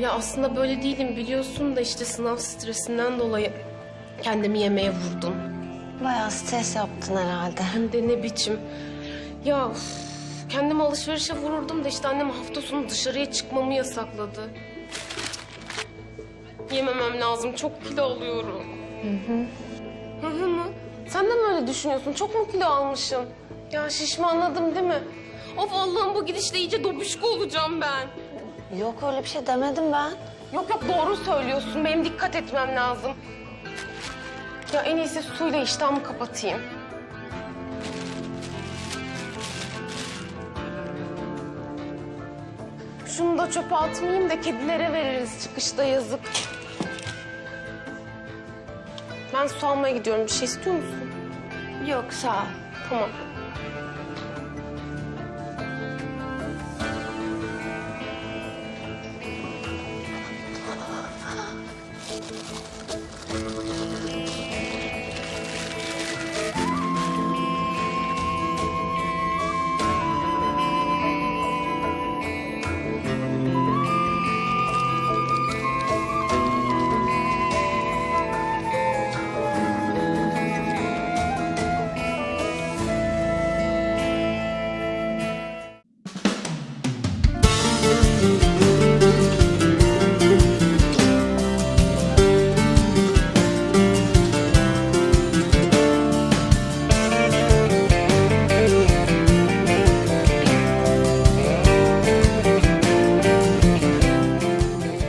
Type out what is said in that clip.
Ya aslında böyle değilim biliyorsun da işte sınav stresinden dolayı kendimi yemeğe vurdum. Bayağı stres yaptın herhalde. Hem de ne biçim. Ya üf, kendimi alışverişe vururdum da işte annem hafta sonu dışarıya çıkmamı yasakladı. Yememem lazım. Çok kilo alıyorum. Hı hı. Hı hı mı? Sen de mi öyle düşünüyorsun? Çok mu kilo almışım? Ya şişmanladım değil mi? Of Allah'ım bu gidişle iyice dobuşku olacağım ben. Yok öyle bir şey demedim ben. Yok yok doğru söylüyorsun. Benim dikkat etmem lazım. Ya en iyisi suyla iştahımı kapatayım. Şunu da çöpe atmayayım da kedilere veririz çıkışta yazık. Ben su almaya gidiyorum. Bir şey istiyor musun? Yok sağ ol. Tamam.